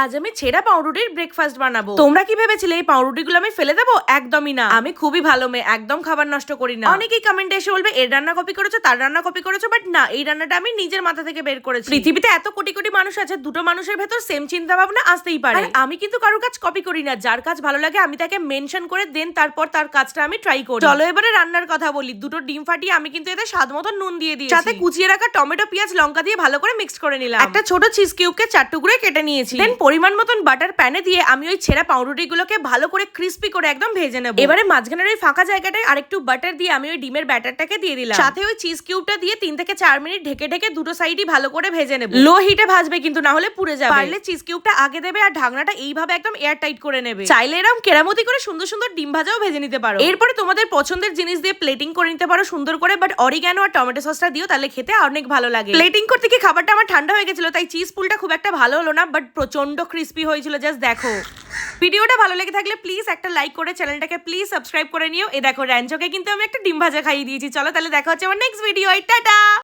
আজ আমি ছেঁড়া পাউরুটির ব্রেকফাস্ট বানাবো। তোমরা কি ভেবেছিলে এই পাউরুটিগুলো আমি ফেলে দেবো? একদমই না। আমি খুবই ভালো মেয়ে একদম খাবার নষ্ট করি না। অনেকেই কমেন্টে এসে বলবে এর রান্না কপি করেছ তার রান্না কপি করেছ বাট না এই রান্নাটা আমি নিজের মাথা থেকে বের করেছি। পৃথিবীতে এত কোটি কোটি মানুষ আছে দুটো মানুষের ভেতর সেম চিন্তা ভাবনা আসতেই পারে। আমি কিন্তু কারোর কাজ কপি করি না যার কাজ ভালো লাগে আমি তাকে মেনশন করে দেন তারপর তার কাজটা আমি ট্রাই করি। চলো এবারে রান্নার কথা বলি দুটো ডিম ফাটিয়ে আমি কিন্তু এতে স্বাদ মতো নুন দিয়ে দিই সাথে কুচিয়ে রাখা টমেটো পেঁয়াজ লঙ্কা দিয়ে ভালো করে মিক্স করে নিলাম। একটা ছোট চিজ কিউবকে চার টুকরোয় কেটে নিয়েছি। দেন পরিমাণ মতন বাটার প্যানে দিয়ে আমি ওই ছেঁড়া পাউরুটিগুলোকে ভালো করে ক্রিস্পি করে একদম ভেজে নেব। এবারে মাঝখানের ওই ফাঁকা জায়গাটায় আরেকটু বাটার দিয়ে আমি ওই ডিমের ব্যাটারটাকে দিয়ে দিলাম। সাথে ওই চিজ কিউবটা দিয়ে তিন থেকে চার মিনিট ঢেকে ঢেকে দুটো সাইডই ভালো করে ভেজে নেব। লো হিটে ভাজবে কিন্তু না হলে পুড়ে যাবে। পারলে চিজ কিউবটা আগে দেবে আর ঢাকনাটা এইভাবে একদম এয়ার টাইট করে নেবে। চাইলে এরকম কেরামতি করে সুন্দর সুন্দর ডিম ভাজাও ভেজে নিতে পারো। এরপরে তোমাদের পছন্দের জিনিস দিয়ে প্লেটিং করে নিতে পারো সুন্দর করে বাট অরিগ্যানো আর টমেটো সসটা দিও তাহলে খেতে অনেক ভালো লাগে। প্লেটিং করতে কি খাবারটা আমার ঠান্ডা হয়ে গেছিল তাই চিজ পুলটা খুব একটা ভালো হলো না বাট প্রচণ্ড ক্রিস্পি হয়েছিল জাস্ট দেখো। ভিডিওটা ভালো লেগে থাকলে প্লিজ একটা লাইক করে চ্যানেলটাকে প্লিজ সাবস্ক্রাইব করে নিও। এ দেখো র্যাঞ্চকে কিন্তু আমি একটা ডিম ভাজা খাইয়ে দিয়েছি। চলো তাহলে দেখা হচ্ছে আমার নেক্সট ভিডিও টাটা!